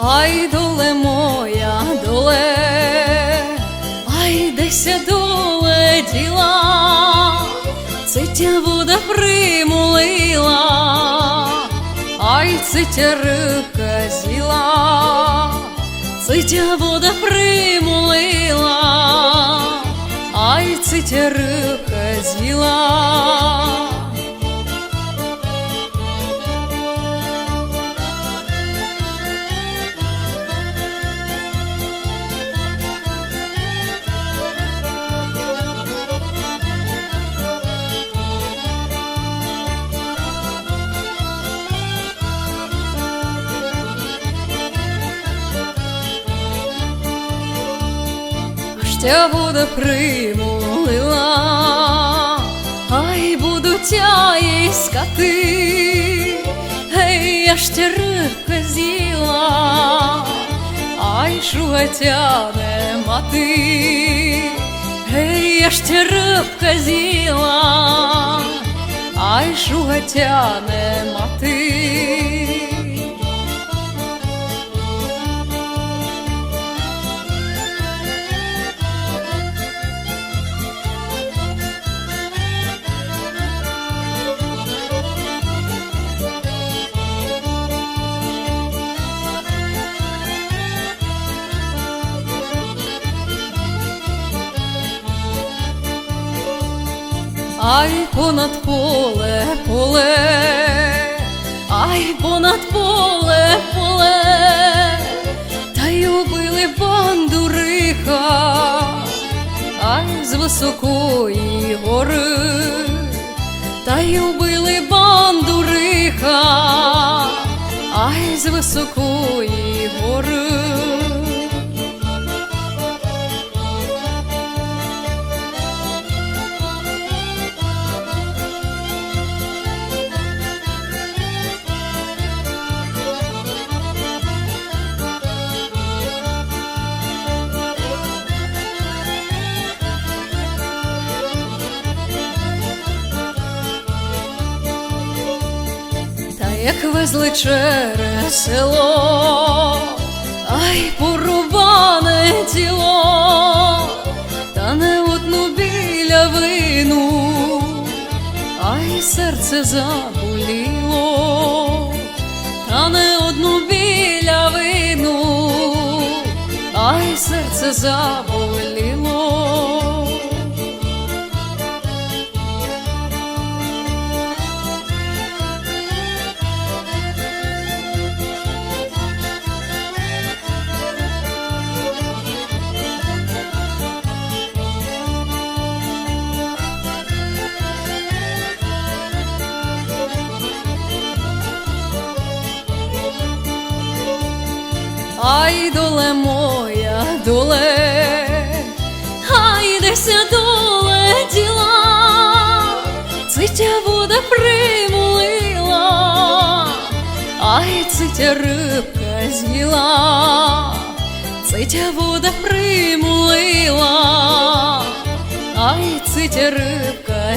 Ай, доле моя, доле, ай, деся доле діла, цитя вода примулила, ай, цитя рибка з'їла, цитя вода примулила, ай, цитя рибка з'їла. Аж ця вода примулила, ай будуть я скати, гей, я тя рибка з'їла, ай шугатяне мати, гей, я тя рибка з'їла, ай шугатяне мати. Ай, понад поле, поле, ай, понад поле, поле, та й убили бандуриха, ай, з високої гори, та й убили бандуриха, ай, з високої гори. Як везли через село, ай порубане тіло, та не одну біля вину, ай серце заболіло, та не одну біля вину, ай серце заболіло. Ай, доле моя, доле, ай, деся доле діла, цитя вода примулила, ай, цитя рибка з'їла, цитя вода примулила, ай, цитя рибка